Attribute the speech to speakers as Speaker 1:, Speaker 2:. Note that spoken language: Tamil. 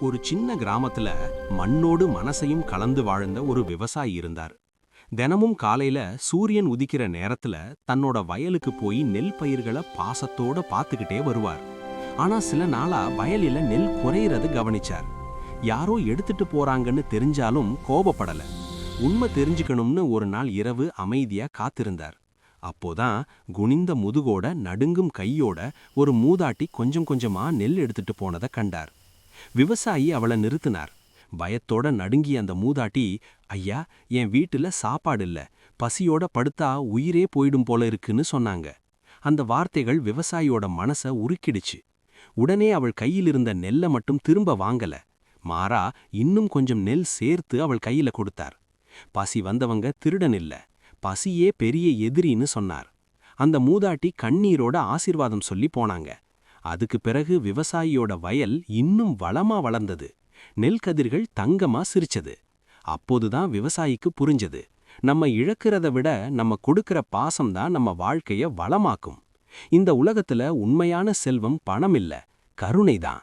Speaker 1: ஒரு சின்ன கிராமத்துல மண்ணோடு மனசையும் கலந்து வாழ்ந்த ஒரு விவசாயி இருந்தார். தினமும் காலையில சூரியன் உதிக்கிற நேரத்துல தன்னோட வயலுக்கு போய் நெல் பயிர்களை பாசத்தோட பார்த்துக்கிட்டே வருவார். ஆனா சில நாளா வயலில நெல் குறையிறது கவனிச்சார். யாரோ எடுத்துட்டு போறாங்கன்னு தெரிஞ்சாலும் கோபப்படல. உண்மை தெரிஞ்சுக்கணும்னு ஒரு நாள் இரவு அமைதியா காத்திருந்தார். அப்போதான் குனிந்த முதுகோட நடுங்கும் கையோட ஒரு மூதாட்டி கொஞ்சம் கொஞ்சமா நெல் எடுத்துட்டு போனதை கண்டார். விவசாயி அவளை நிறுத்தினார். பயத்தோட நடுங்கிய அந்த மூதாட்டி ஐயா என் வீட்டுல சாப்பாடு இல்ல. பசியோட படுத்தா உயிரே போயிடும் போல இருக்குன்னு சொன்னாங்க. அந்த வார்த்தைகள் விவசாயியோட மனச உருக்கிடுச்சு. உடனே அவள் கையில் இருந்த நெல்லை மட்டும் திரும்ப வாங்கல. மாறா இன்னும் கொஞ்சம் நெல் சேர்த்து அவள் கையில கொடுத்தார். பசி வந்தவங்க திருடன் இல்ல. பசியே பெரிய எதிரின்னு சொன்னார். அந்த மூதாட்டி கண்ணீரோட ஆசீர்வாதம் சொல்லி போனாங்க. அதுக்கு பிறகு விவசாயியோட வயல் இன்னும் வளமா வளர்ந்தது. நெல் கதிர்கள் தங்கமா சிரிச்சது. அப்போதுதான் விவசாயிக்கு புரிஞ்சது. நம்ம இழக்கிறத விட நம்ம கொடுக்கிற பாசம்தான் நம்ம வாழ்க்கைய வளமாக்கும். இந்த உலகத்துல உண்மையான செல்வம் பணம் இல்ல கருணைதான்